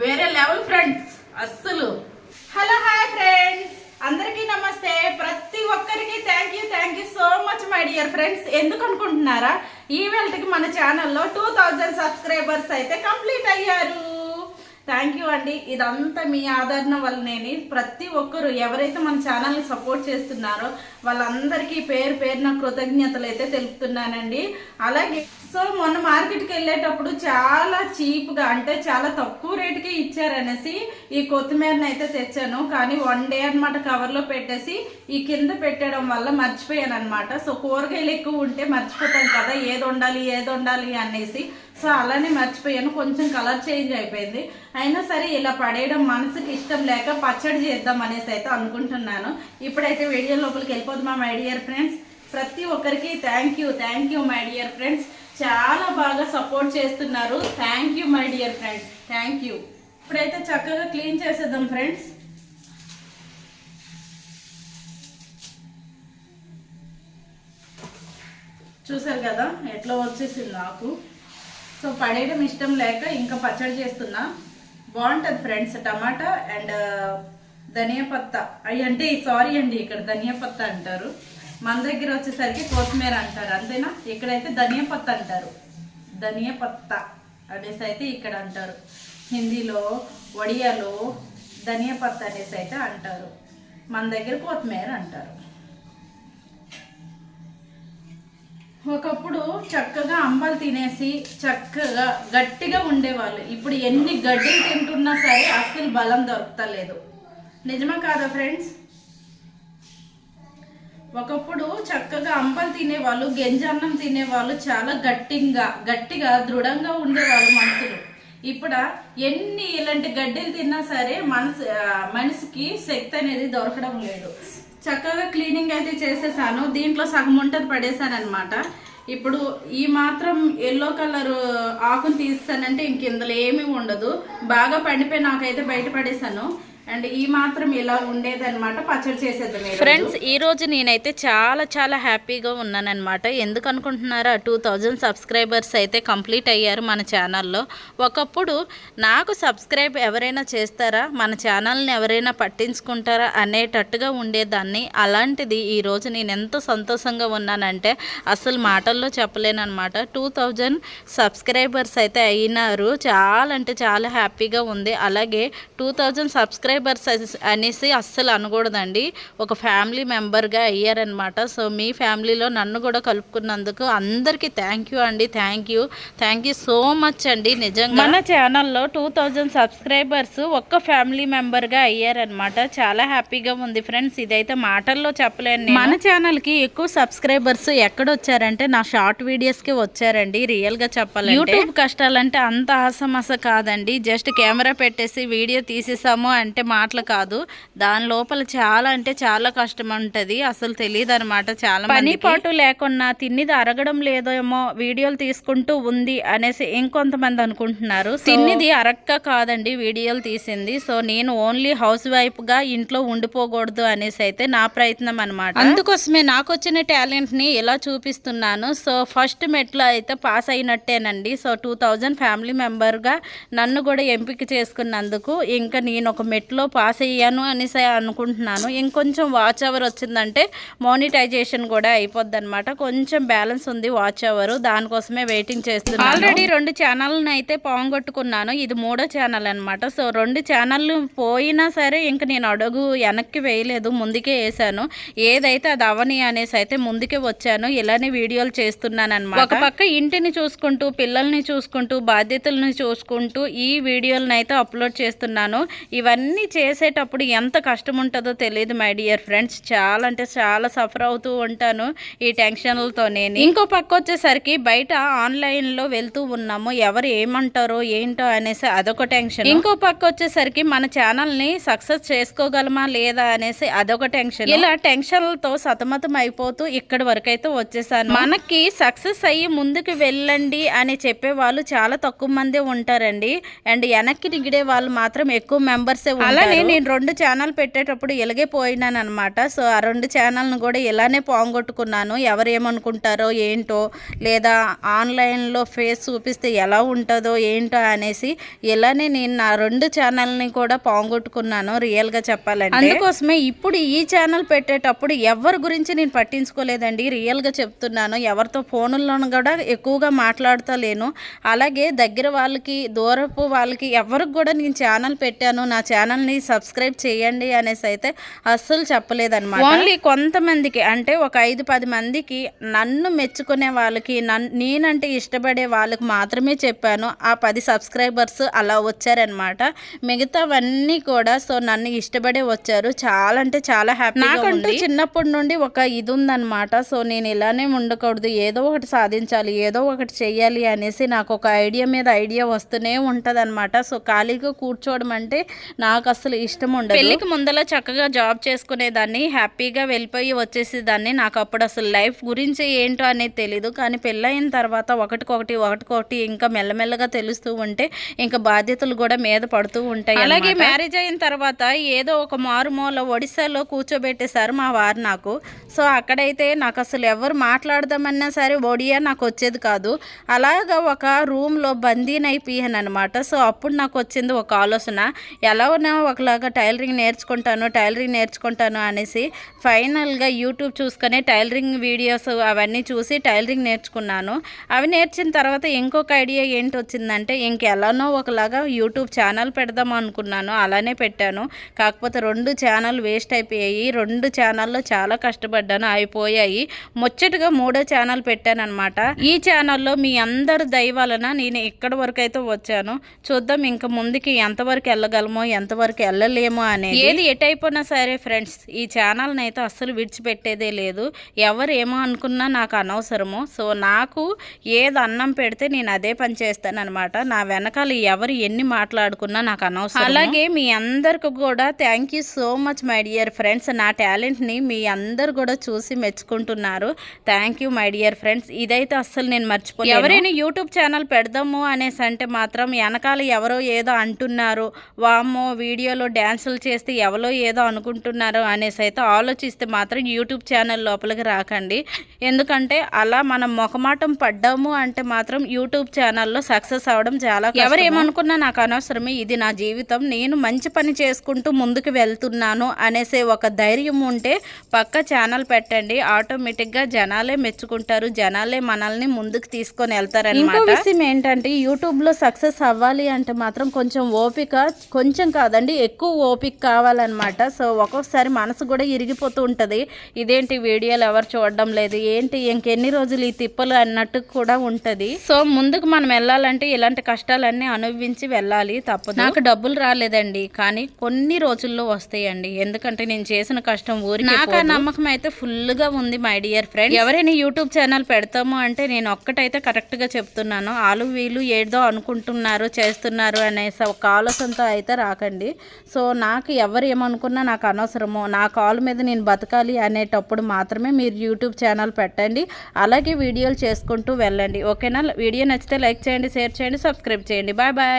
వేరే level friends అస్సలు. Hello hi friends. అందరికీ నమస్తే. ప్రతి ఒక్కరికి thank you thank you so much my dear friends ఎందుకు అనుకుంటున్నారా? ఈ మన ఛానల్లో టూ థౌజండ్ సబ్స్క్రైబర్స్ అయితే కంప్లీట్ అయ్యారు. థ్యాంక్ యూ అండి. ఇదంతా మీ ఆదరణ వల్లనేని ప్రతి ఒక్కరు ఎవరైతే మన ఛానల్ని సపోర్ట్ చేస్తున్నారో వాళ్ళందరికీ పేరు పేరున కృతజ్ఞతలు అయితే తెలుపుతున్నానండి. అలాగే సో మొన్న మార్కెట్కి వెళ్ళేటప్పుడు చాలా చీప్గా అంటే చాలా తక్కువ రేటుకి ఇచ్చారనేసి ఈ కొత్తిమీరని అయితే తెచ్చాను. కానీ వన్ డే అనమాట కవర్లో పెట్టేసి ఈ కింద పెట్టడం వల్ల మర్చిపోయాను అనమాట సో కూరగాయలు ఎక్కువ ఉంటే మర్చిపోతాం కదా ఏది ఉండాలి ఏది ఉండాలి అనేసి సో అలానే మర్చిపోయాను. కొంచెం కలర్ చేంజ్ అయిపోయింది. అయినా సరే ఇలా పడేయడం మనసుకి ఇష్టం లేక పచ్చడి చేద్దాం అనేసి అయితే అనుకుంటున్నాను. ఇప్పుడైతే వీడియో లోపలికి వెళ్ళిపోద్దామా మై డియర్ ఫ్రెండ్స్ ప్రతి ఒక్కరికి thank you thank you my dear friends చాలా బాగా సపోర్ట్ చేస్తున్నారు. Thank you my dear friends thank you ఇప్పుడైతే చక్కగా క్లీన్ చేసేద్దాం ఫ్రెండ్స్ చూసారు కదా? ఎట్లా వచ్చేసింది నాకు సో పడేయడం ఇష్టం లేక ఇంకా పచ్చడి చేస్తున్నా. బాగుంటుంది ఫ్రెండ్స్ టమాటా అండ్ ధనియా పత్తా. అవి అంటే సారీ అండి ఇక్కడ ధనియా పత్తా అంటారు. మన దగ్గర వచ్చేసరికి కొత్తిమీర అంటారు అంతేనా? ఇక్కడైతే ధనియా పత్తా అంటారు. ధనియా పత్తా అనేసి అయితే ఇక్కడ అంటారు. హిందీలో ఒడియాలో ధనియా పత్తా అనేసి అయితే అంటారు. మన దగ్గర కొత్తిమీర అంటారు. ఒకప్పుడు చక్కగా అంబలు తినేసి చక్కగా గట్టిగా ఉండేవాళ్ళు. ఇప్పుడు ఎన్ని గడ్డలు తింటున్నా సరే అస్సలు బలం దొరకలేదు. నిజమా కాదా ఫ్రెండ్స్? ఒకప్పుడు చక్కగా అంబలు తినేవాళ్ళు గెంజన్నం తినేవాళ్ళు చాలా గట్టిగా గట్టిగా దృఢంగా ఉండేవాళ్ళు మనుషులు. ఇప్పుడు ఎన్ని ఇలాంటి గడ్డలు తిన్నా సరే మనసు మనిషికి శక్తి అనేది దొరకడం లేదు. చక్కగా క్లీనింగ్ అయితే చేసేసాను. దీంట్లో సగం ఉంటుంది పడేసాను అనమాట ఇప్పుడు ఈ మాత్రం ఎల్లో కలర్ ఆకును తీస్తానంటే ఇంక ఇందులో ఏమీ ఉండదు. బాగా పండిపోయి నాకైతే బయట పడేసాను అండ్ ఈ మాత్రం ఇలా ఉండేదన్నమాట. పచ్చడి చేసేద్దాం ఫ్రెండ్స్ ఈ రోజు నేనైతే చాలా చాలా హ్యాపీగా ఉన్నానన్నమాట. ఎందుకు అనుకుంటున్నారా? టూ థౌజండ్ సబ్స్క్రైబర్స్ అయితే కంప్లీట్ అయ్యారు మన ఛానల్లో. ఒకప్పుడు నాకు సబ్స్క్రైబ్ ఎవరైనా చేస్తారా? మన ఛానల్ని ఎవరైనా పట్టించుకుంటారా? అనేటట్టుగా ఉండేదాన్ని. అలాంటిది ఈ రోజు నేను ఎంత సంతోషంగా ఉన్నానంటే అసలు మాటల్లో చెప్పలేనమాట టూ థౌజండ్ సబ్స్క్రైబర్స్ అయితే అయినారు. చాలా అంటే చాలా హ్యాపీగా ఉంది. అలాగే టూ థౌజండ్ సబ్స్క్రైబర్స్ అనేసి అస్సలు అనకూడదండి. ఒక ఫ్యామిలీ మెంబర్గా అయ్యారనమాట. సో మీ ఫ్యామిలీలో నన్ను కూడా కలుపుకున్నందుకు అందరికీ థ్యాంక్ యూ అండి. Thank you. Thank you so much అండి నిజంగా. మన ఛానల్లో టూ థౌజండ్ సబ్స్క్రైబర్స్ ఒక్క ఫ్యామిలీ మెంబర్గా అయ్యారనమాట. చాలా హ్యాపీగా ఉంది ఫ్రెండ్స్. ఇదైతే మాటల్లో చెప్పలేను. మన ఛానల్కి ఎక్కువ సబ్స్క్రైబర్స్ ఎక్కడ వచ్చారంటే నా షార్ట్ వీడియోస్కి వచ్చారండి రియల్గా చెప్పాలి యూట్యూబ్ కష్టాలంటే అంత ఆసమస కాదండి. జస్ట్ కెమెరా పెట్టేసి వీడియో తీసేసాము అంటే మాటలు కాదు. దాని లోపల చాలా అంటే చాలా కష్టం ఉంటుంది. అసలు తెలియదు అనమాట చాలా పని పాటు లేకుండా తిన్నిది అరగడం లేదేమో వీడియోలు తీసుకుంటూ ఉంది అనేసి ఇంకొంతమంది అనుకుంటున్నారు. తిన్నిది అరక్క కాదండి వీడియోలు తీసింది. సో నేను ఓన్లీ హౌస్ వైఫ్గా ఇంట్లో ఉండిపోకూడదు అనేసి అయితే నా ప్రయత్నం అనమాట అందుకోసమే నాకు వచ్చిన టాలెంట్ని ఎలా చూపిస్తున్నాను. సో ఫస్ట్ మెట్లో అయితే పాస్ అయినట్టేనండి. సో టూ థౌజండ్ ఫ్యామిలీ మెంబర్గా నన్ను కూడా ఎంపిక చేసుకున్నందుకు ఇంకా నేను ఒక మెట్లో పాస్ అయ్యాను అనేసి అనుకుంటున్నాను. ఇంకొంచెం వాచ్ అవర్ వచ్చిందంటే మోనిటైజేషన్ కూడా అయిపోద్ది అనమాట కొంచెం బ్యాలెన్స్ ఉంది వాచ్ అవర్ దానికోసమే వెయిటింగ్ చేస్తున్నాను. ఆల్రెడీ రెండు ఛానల్ని అయితే పోంగొట్టుకున్నాను ఇది మూడో ఛానల్ అనమాట సో రెండు ఛానళ్ళు పోయినా సరే ఇంక నేను అడుగు వెనక్కి వేయలేదు. ముందుకే వేసాను ఏదైతే అది అవని అనేసి అయితే ముందుకే వచ్చాను. ఇలానే వీడియోలు చేస్తున్నాను అనమాట ఒక పక్క ఇంటిని చూసుకుంటూ పిల్లల్ని చూసుకుంటూ బాధ్యతలను చూసుకుంటూ ఈ వీడియోలను అయితే అప్లోడ్ చేస్తున్నాను. ఇవన్నీ చేసేటప్పుడు ఎంత కష్టం ఉంటుందో తెలియదు మై డియర్ ఫ్రెండ్స్ చాలా అంటే చాలా సఫర్ అవుతూ ఉంటాను ఈ టెన్షన్లతో నేను ఇంకో పక్క వచ్చేసరికి బయట ఆన్లైన్లో వెళ్తూ ఉన్నాము. ఎవరు ఏమంటారో ఏంటో అనేసి అదొక టెన్షన్ ఇంకో పక్క వచ్చేసరికి మన ఛానల్ని సక్సెస్ చేసుకోగలమా లేదా అనేసి అదొక టెన్షన్ ఇలా టెన్షన్లతో సతమతం అయిపోతూ ఇక్కడి వరకు అయితే వచ్చేసాను. మనకి సక్సెస్ అయ్యి ముందుకు వెళ్ళండి అని చెప్పే వాళ్ళు చాలా తక్కువ మందే ఉంటారండి. అండ్ వెనక్కి దిగిడే వాళ్ళు మాత్రం ఎక్కువ మెంబర్సే అలానే నేను రెండు ఛానల్ పెట్టేటప్పుడు ఇలాగే పోయినాను అనమాట సో ఆ రెండు ఛానల్ను కూడా ఇలానే పోంగొట్టుకున్నాను. ఎవరు ఏమనుకుంటారో ఏంటో లేదా ఆన్లైన్లో ఫేస్ చూపిస్తే ఎలా ఉంటుందో ఏంటో అనేసి ఇలానే నేను నా రెండు ఛానల్ని కూడా పోంగొట్టుకున్నాను రియల్గా చెప్పాలంటే. అందుకోసమే ఇప్పుడు ఈ ఛానల్ పెట్టేటప్పుడు ఎవరి గురించి నేను పట్టించుకోలేదండి. రియల్గా చెప్తున్నాను. ఎవరితో ఫోనుల్లోనూ కూడా ఎక్కువగా మాట్లాడతలేను. అలాగే దగ్గర వాళ్ళకి దూరపు వాళ్ళకి ఎవరికి కూడా నేను ఛానల్ పెట్టాను. నా ఛానల్ని సబ్స్క్రైబ్ చేయండి అనేసి అయితే అస్సలు చెప్పలేదన్నమాట. ఓన్లీ కొంతమందికి అంటే ఒక ఐదు పది మందికి నన్ను మెచ్చుకునే వాళ్ళకి నన్ను నేనంటే ఇష్టపడే వాళ్ళకి మాత్రమే చెప్పాను. ఆ పది సబ్స్క్రైబర్స్ అలా వచ్చారనమాట మిగతావన్నీ కూడా సో నన్ను ఇష్టపడే వచ్చారు. చాలా అంటే చాలా హ్యాపీ నాకంటూ చిన్నప్పటి నుండి ఒక ఇది ఉందన్నమాట సో నేను ఇలానే ఉండకూడదు. ఏదో ఒకటి సాధించాలి ఏదో ఒకటి చెయ్యాలి అనేసి నాకు ఒక ఐడియా మీద ఐడియా వస్తూనే ఉంటుంది అనమాట సో ఖాళీగా కూర్చోవడం అంటే నాకు అసలు ఇష్టం ఉండదు. పెళ్ళికి ముందల చక్కగా జాబ్ చేసుకునేదాన్ని హ్యాపీగా వెళ్ళిపోయి వచ్చేసేదాన్ని. నాకు అప్పుడు అసలు లైఫ్ గురించి ఏంటో అనేది తెలీదు. కానీ పెళ్ళయిన తర్వాత ఒకటికొకటి ఒకటికొకటి ఇంకా మెల్లమెల్లగా తెలుస్తూ ఉంటే ఇంకా బాధ్యతలు కూడా మీద పడుతూ ఉంటాయి అలాగే మ్యారేజ్ అయిన తర్వాత ఏదో ఒక మారుమూల ఒడిశాలో కూర్చోబెట్టేశారు మా వారు నాకు. సో అక్కడైతే నాకు అసలు ఎవరు మాట్లాడదామన్నా సరే ఒడియా నాకు వచ్చేది కాదు. అలాగా ఒక రూమ్లో బందీనైపోయాను అనమాట సో అప్పుడు నాకు వచ్చింది ఒక ఆలోచన. ఎలా ఉన్నా ఒకలాగా టైలరింగ్ నేర్చుకుంటాను టైలరింగ్ నేర్చుకుంటాను అనేసి ఫైనల్గా యూట్యూబ్ చూసుకొని టైలరింగ్ వీడియోస్ అవన్నీ చూసి టైలరింగ్ నేర్చుకున్నాను. అవి నేర్చిన తర్వాత ఇంకొక ఐడియా ఏంటి వచ్చిందంటే ఇంకెలానో ఒకలాగా యూట్యూబ్ ఛానల్ పెడదాం అనుకున్నాను. అలానే పెట్టాను. కాకపోతే రెండు ఛానల్ వేస్ట్ అయిపోయాయి. రెండు ఛానల్లో చాలా కష్టపడ్డాను. అయిపోయాయి. ముచ్చటగా మూడో ఛానల్ పెట్టాను అనమాట ఈ ఛానల్లో మీ అందరి దయ వలన నేను ఇక్కడి వరకు అయితే వచ్చాను. చూద్దాం ఇంకా ముందుకి ఎంతవరకు వెళ్ళగలమో ఎంతవరకు వెళ్ళలేమో అనేది ఏది ఎటైపోయినా సరే ఫ్రెండ్స్ ఈ ఛానల్ని అయితే అస్సలు విడిచిపెట్టేదే లేదు. ఎవరు ఏమో అనుకున్నా నాకు అనవసరము. సో నాకు ఏది అన్నం పెడితే నేను అదే పని చేస్తాను అనమాట నా వెనకాల ఎవరు ఎన్ని మాట్లాడుకున్నా నాకు అనవసరం అలాగే మీ అందరికి కూడా thank you so much my dear friends నా టాలెంట్ని మీ అందరు కూడా చూసి మెచ్చుకుంటున్నారు. Thank you my dear friends ఇదైతే అస్సలు నేను మర్చిపోయి ఎవరైనా యూట్యూబ్ ఛానల్ పెడదాము అనేసి అంటే మాత్రం వెనకాల ఎవరో ఏదో అంటున్నారు. వామ్మో వీడియోలో డ్యాన్సులు చేస్తే ఎవరో ఏదో అనుకుంటున్నారు అనేసి అయితే ఆలోచిస్తే మాత్రం యూట్యూబ్ ఛానల్ లోపలికి రాకండి. ఎందుకంటే అలా మనం మొఖమాటం పడ్డాము అంటే మాత్రం యూట్యూబ్ ఛానల్లో సక్సెస్ అవ్వడం చాలా ఎవరు ఏమనుకున్నా నాకు అనవసరమే ఇది నా జీవితం నేను మంచి పని చేసుకుంటూ ముందుకు వెళ్తున్నాను అనేసే ఒక ధైర్యం ఉంటే పక్క ఛానల్ పెట్టండి. ఆటోమేటిక్గా జనాలే మెచ్చుకుంటారు జనాలే మనల్ని ముందుకు తీసుకొని వెళ్తారనమాట ఇంకో విషయం ఏంటంటే యూట్యూబ్లో సక్సెస్ అవ్వాలి అంటే మాత్రం కొంచెం ఓపిక కొంచెం కాదండి ఎక్కువ ఓపిక కావాలన్నమాట. సో ఒక్కొక్కసారి మనసు కూడా ఇరిగిపోతూ ఉంటుంది. ఇదేంటి వీడియోలు ఎవరు చూడడం లేదు? ఏంటి? ఇంకెన్ని రోజులు ఈ తిప్పలు అన్నట్టు కూడా ఉంటుంది. సో ముందుకు మనం వెళ్ళాలంటే ఇలాంటి కష్టాలన్నీ అనుభవించి వెళ్ళాలి. తప్పదు. నాకు డబ్బులు రాలేదండి. కానీ కొన్ని రోజుల్లో వస్తాయండి. ఎందుకంటే నేను చేసిన కష్టం ఊరికి నాకు ఆ నమ్మకం అయితే ఫుల్గా ఉంది మై డియర్ ఫ్రెండ్ ఎవరైనా యూట్యూబ్ ఛానల్ పెడతాము అంటే నేను ఒక్కటైతే కరెక్ట్గా చెప్తున్నాను. వాళ్ళు వీళ్ళు ఏదో అనుకుంటున్నారు చేస్తున్నారు అనేసి ఒక ఆలోచనతో అయితే రాకండి. సో నాకు ఎవరు ఏమనుకున్నా నాకు అనవసరము. నా కాల్ మీద నేను బతకాలి అనేటప్పుడు మాత్రమే మీరు యూట్యూబ్ ఛానల్ పెట్టండి. అలాగే వీడియోలు చేసుకుంటూ వెళ్ళండి. ఓకేనా? వీడియో నచ్చితే లైక్ చేయండి షేర్ చేయండి సబ్స్క్రైబ్ చేయండి. Bye bye.